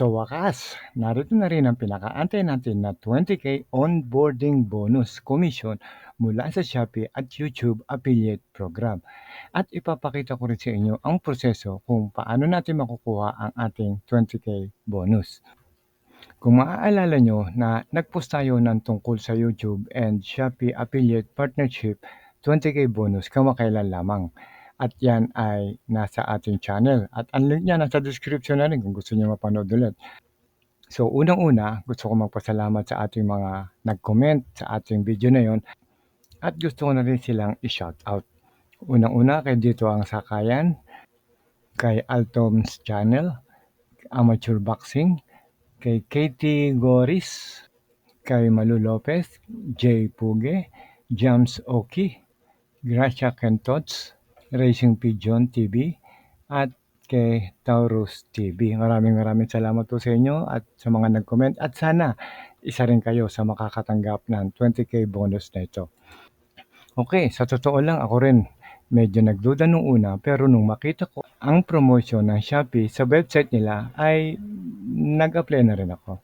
Sa wakas, narito na rin ang pinakaantay natin na 20k onboarding bonus commission mula sa Shopee at YouTube affiliate program. At ipapakita ko rin sa inyo ang proseso kung paano natin makukuha ang ating 20k bonus. Kung maaalala nyo na nagpost tayo ng tungkol sa YouTube and Shopee affiliate partnership 20k bonus kamakailan lamang. At yan ay nasa ating channel. At ang link niya nasa description na rin kung gusto niyo mapanood ulit. So unang-una, gusto ko magpasalamat sa ating mga nag-comment sa ating video na yon at gusto ko na rin silang i-shout out. Unang-una kay Dito ang Sakayan, kay Altom's Channel, Amateur Boxing, kay Katie Goris, kay Malu Lopez, Jay Puge, James Oki, Gracia Kentots, Racing Pigeon TV, at kay Taurus TV. Maraming maraming salamat po sa inyo at sa mga nag-comment at sana isa rin kayo sa makakatanggap ng 20k bonus na ito. Okay, sa totoo lang ako rin medyo nagduda nung una pero nung makita ko ang promotion ng Shopee sa website nila ay nag-apply na rin ako.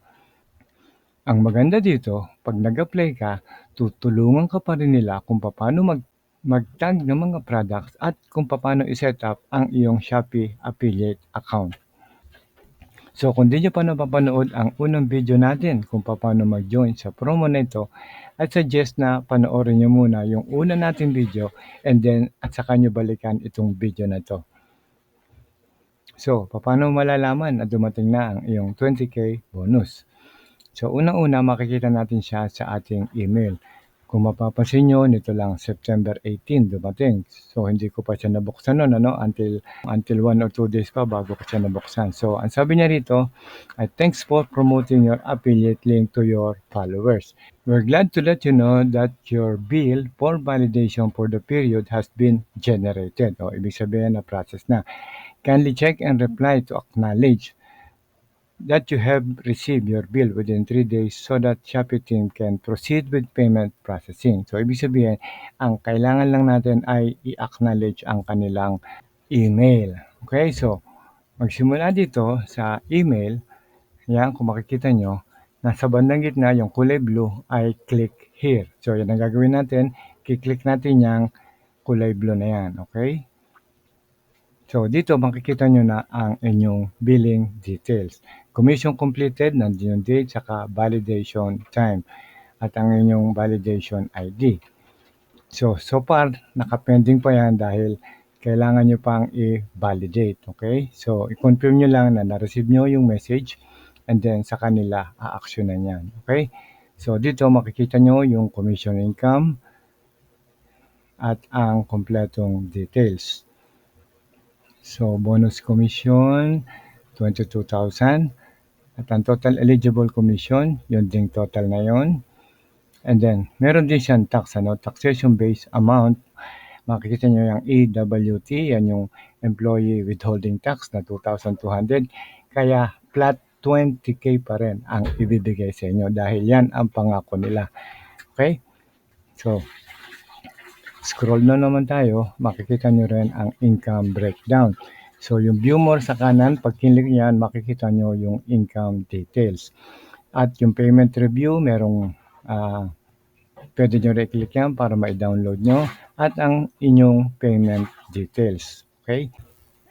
Ang maganda dito, pag nag-apply ka, tutulungan ka pa rin nila kung paano mag mag-tag ng mga products at kung paano i-set up ang iyong Shopee affiliate account. So kung di nyo pa napapanood ang unang video natin kung paano mag-join sa promo na ito, I suggest na panoorin nyo muna yung una nating video and then at saka nyo balikan itong video na to. So, paano malalaman na dumating na ang iyong 20k bonus? So, unang-una makikita natin siya sa ating email. Kung mapapansin nyo, nito lang September 18 dumating. So, hindi ko pa siya nabuksan noon, ano, until, until one or two days pa bago ko siya nabuksan. So, ang sabi niya rito, ay thanks for promoting your affiliate link to your followers. We're glad to let you know that your bill for validation for the period has been generated. O, ibig sabihin na process na. Kindly check and reply to acknowledge that you have received your bill within 3 days so that Shopee team can proceed with payment processing. So, ibig sabihin, ang kailangan lang natin ay i-acknowledge ang kanilang email. Okay, so, magsimula dito sa email, yan, kung makikita nyo, nasa bandang gitna, yung kulay blue ay click here. So, yan ang gagawin natin, kiklik natin yung kulay blue na yan, okay? So, dito makikita nyo na ang inyong billing details. Commission completed, nandiyan yung date, saka validation time at ang inyong validation ID. So, so far, nakapending pa yan dahil kailangan nyo pang i-validate. Okay? So, i-confirm nyo lang na na-receive nyo yung message and then sa kanila a-actionan yan. Okay? So, dito makikita nyo yung commission income at ang kompletong details. So, bonus commission, 22,000. At ang total eligible commission, yun ding total na yun. And then, meron din siyang tax, ano, taxation-based amount. Makikita nyo yung EWT, yan yung employee withholding tax na 2,200. Kaya, flat 20k pa rin ang ibibigay sa inyo dahil yan ang pangako nila. Okay? So, scroll na naman tayo, makikita nyo rin ang income breakdown. So, yung view more sa kanan, pag kinlik yan, makikita nyo yung income details. At yung payment review, merong uh, pwede nyo re-click yan para ma-download nyo. At ang inyong payment details. Okay?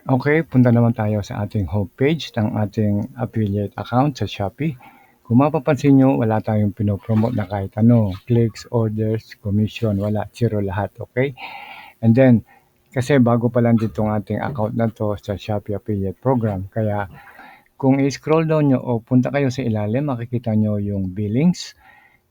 Okay, punta naman tayo sa ating homepage ng ating affiliate account sa Shopee. Kung mapapansin nyo, wala tayong pinopromote na kahit ano. Clicks, orders, commission, wala. Zero lahat, okay? And then, kasi bago pa lang dito ang ating account na to sa Shopee Affiliate Program. Kaya kung i-scroll down nyo o punta kayo sa ilalim, makikita nyo yung billings.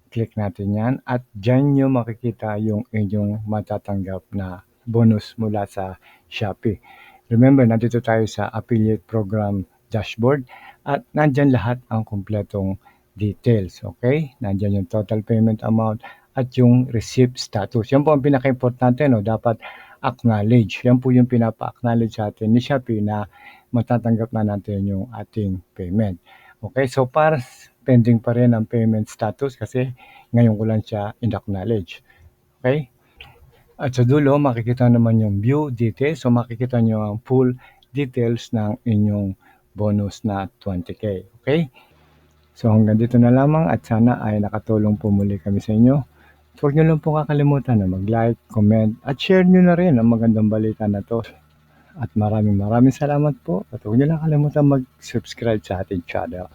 Click natin yan at dyan nyo makikita yung inyong matatanggap na bonus mula sa Shopee. Remember, nandito tayo sa Affiliate Program dashboard at nandyan lahat ang kompletong details. Okay? Nandyan yung total payment amount at yung receipt status. Yan po ang pinaka-importante. No? Dapat acknowledge. Yan po yung pinapa-acknowledge sa atin ni Shopee na matatanggap na natin yung ating payment. Okay, so para pending pa rin ang payment status kasi ngayon ko lang siya in-acknowledge. Okay? At sa dulo, makikita naman yung view details. So makikita nyo ang full details ng inyong bonus na 20k. Okay? So hanggang dito na lamang at sana ay nakatulong po muli kami sa inyo. Huwag nyo lang po kakalimutan na mag-like, comment at share nyo na rin ang magandang balita na to. At maraming maraming salamat po at huwag nyo lang kalimutan mag-subscribe sa ating channel.